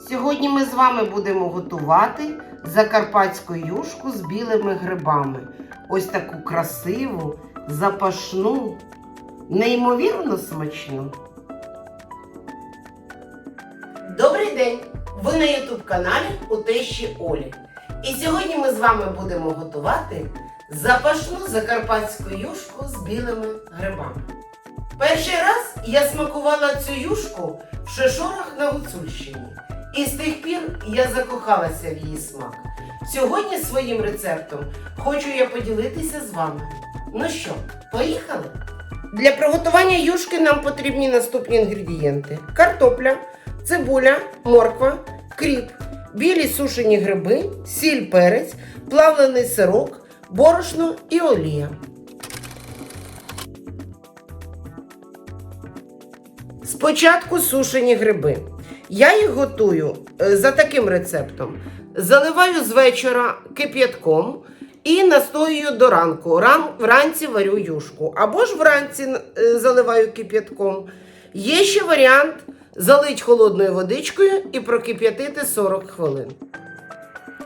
Сьогодні ми з вами будемо готувати закарпатську юшку з білими грибами. Ось таку красиву, запашну, неймовірно смачну. Добрий день! Ви на Ютуб каналі у тещі Олі. І сьогодні ми з вами будемо готувати запашну закарпатську юшку з білими грибами. Перший раз я смакувала цю юшку в Шишорах на Гуцульщині. І з тих пір я закохалася в її смак. Сьогодні своїм рецептом хочу я поділитися з вами. Ну що, поїхали? Для приготування юшки нам потрібні наступні інгредієнти: картопля, цибуля, морква, кріп, білі сушені гриби, сіль перець, плавлений сирок, борошно і олія. Спочатку сушені гриби. Я їх готую е, за таким рецептом: заливаю з вечора кип'ятком і настоюю до ранку. Ран, вранці варю юшку. Або ж вранці е, заливаю кип'ятком. Є ще варіант залить холодною водичкою і прокип'ятити 40 хвилин.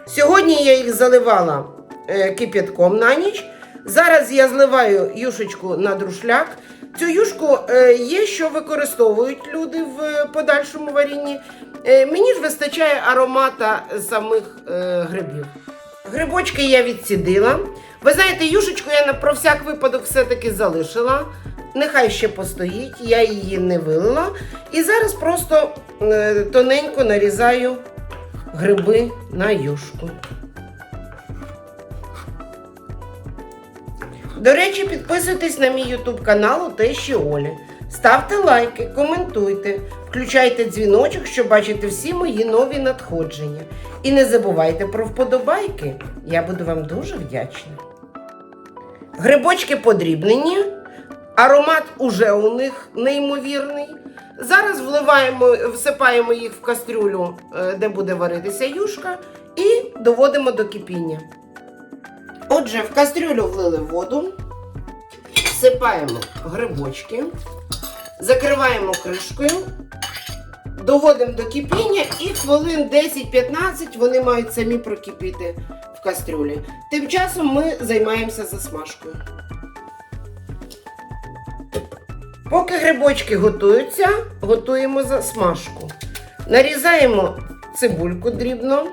Сьогодні я їх заливала е, кип'ятком на ніч. Зараз я зливаю юшечку на друшляк. Цю юшку е, є, що використовують люди в е, подальшому варінні. Е, мені ж вистачає аромата самих грибів. Грибочки я відсідила. Ви знаєте, юшечку я про всяк випадок все-таки залишила. Нехай ще постоїть, я її не вилила. І зараз просто тоненько нарізаю гриби на юшку. До речі, підписуйтесь на мій YouTube канал у Тещі Олі. Ставте лайки, коментуйте, включайте дзвіночок, щоб бачити всі мої нові надходження. І не забувайте про вподобайки. Я буду вам дуже вдячна. Грибочки подрібнені, аромат уже у них неймовірний. Зараз вливаємо, всипаємо їх в кастрюлю, е, де буде варитися юшка, і доводимо до кипіння. Отже, в кастрюлю влили воду, всипаємо грибочки, закриваємо кришкою, доводимо до кипіння і хвилин 10-15 вони мають самі прокипіти в кастрюлі. Тим часом ми займаємося засмажкою. Поки грибочки готуються, готуємо засмажку. Нарізаємо цибульку дрібно.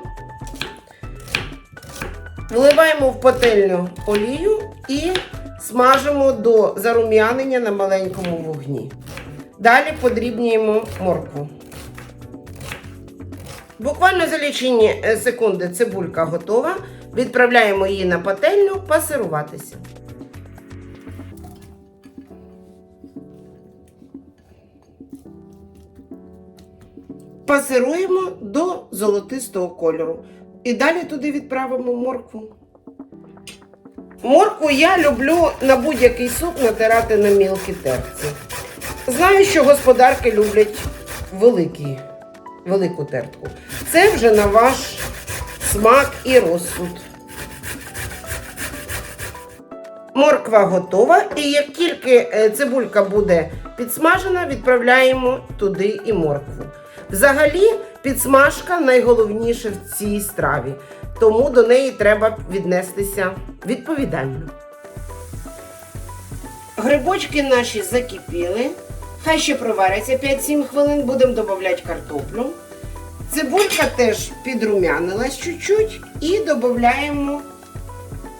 Вливаємо в пательню олію і смажимо до зарум'янення на маленькому вогні. Далі подрібнюємо моркву. Буквально за лічені е, секунди цибулька готова. Відправляємо її на пательню пасируватися. Пасируємо до золотистого кольору. І далі туди відправимо моркву. Моркву я люблю на будь-який суп натирати на мілкі терці. Знаю, що господарки люблять великі, велику тертку. Це вже на ваш смак і розсуд. Морква готова, і як тільки е, цибулька буде підсмажена, відправляємо туди і моркву. Взагалі, підсмажка найголовніше в цій страві, тому до неї треба віднестися відповідально. Грибочки наші закипіли. Хай ще проваряться 5-7 хвилин, будемо додавати картоплю. Цибулька теж підрумянилась чуть-чуть і додаємо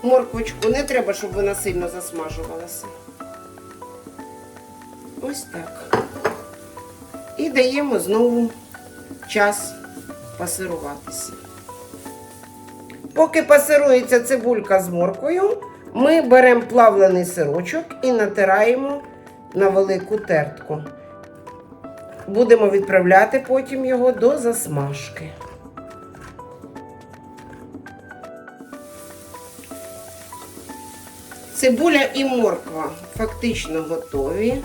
морквочку. Не треба, щоб вона сильно засмажувалася. Ось так. І даємо знову час пасируватися. Поки пасирується цибулька з морквою, ми беремо плавлений сирочок і натираємо на велику тертку. Будемо відправляти потім його до засмажки. Цибуля і морква фактично готові.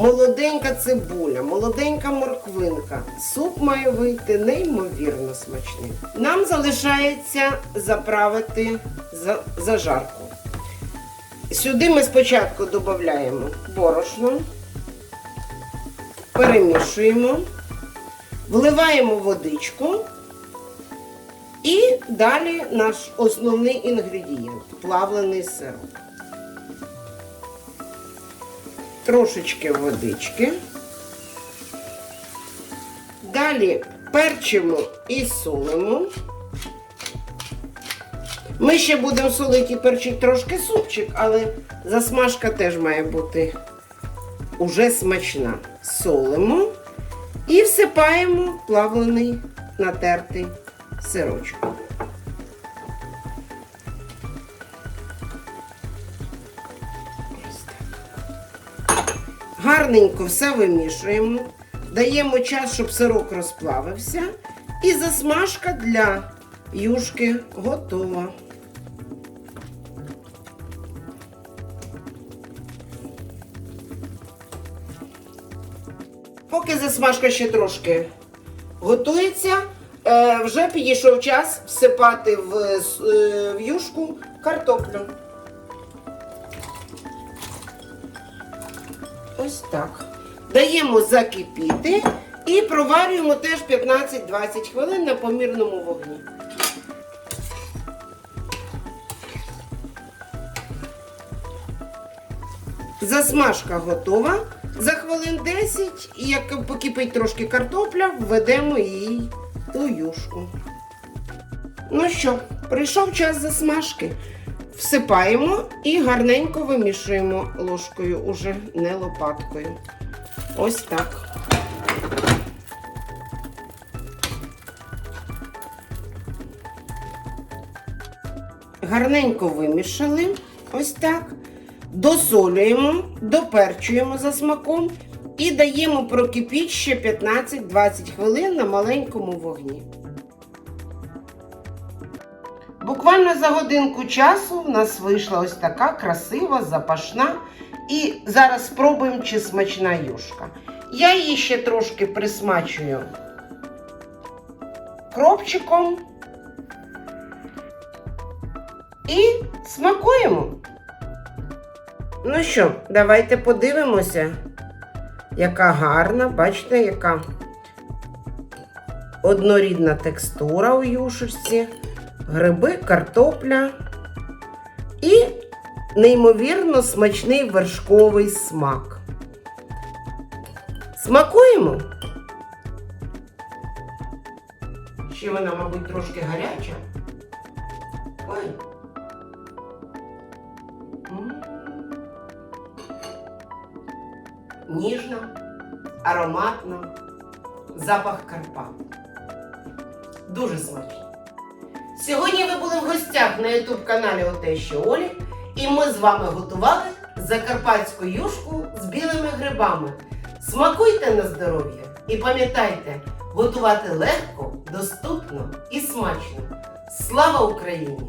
Молоденька цибуля, молоденька морквинка. Суп має вийти неймовірно смачним. Нам залишається заправити за- зажарку. Сюди ми спочатку додаємо борошно, перемішуємо, Вливаємо водичку. І далі наш основний інгредієнт плавлений сироп. Трошечки водички. Далі перчимо і солимо. Ми ще будемо солити і перчити трошки супчик, але засмажка теж має бути уже смачна. Солимо і всипаємо плавлений натертий сирочок. Гарненько все вимішуємо, даємо час, щоб сирок розплавився, і засмажка для юшки готова. Поки засмажка ще трошки готується, е, вже підійшов час всипати в, е, в юшку картоплю. Ось так. Даємо закипіти і проварюємо теж 15-20 хвилин на помірному вогні. Засмажка готова. За хвилин 10, і як покипить трошки картопля, введемо її у юшку. Ну що, прийшов час засмажки. Всипаємо і гарненько вимішуємо ложкою, уже не лопаткою. Ось так. Гарненько вимішали. Ось так. Досолюємо, доперчуємо за смаком і даємо прокипіть ще 15-20 хвилин на маленькому вогні. Буквально за годинку часу в нас вийшла ось така красива, запашна. І зараз спробуємо, чи смачна юшка. Я її ще трошки присмачую кропчиком. І смакуємо. Ну що, давайте подивимося, яка гарна, бачите, яка однорідна текстура у юшечці, гриби, картопля і неймовірно смачний вершковий смак. Смакуємо. Ще вона, мабуть, трошки гаряча. Ой. Ніжна, ароматна, запах Карпат. Дуже смачно. Сьогодні ви були в гостях на youtube каналі Отещі Олі, і ми з вами готували закарпатську юшку з білими грибами. Смакуйте на здоров'я і пам'ятайте, готувати легко, доступно і смачно. Слава Україні!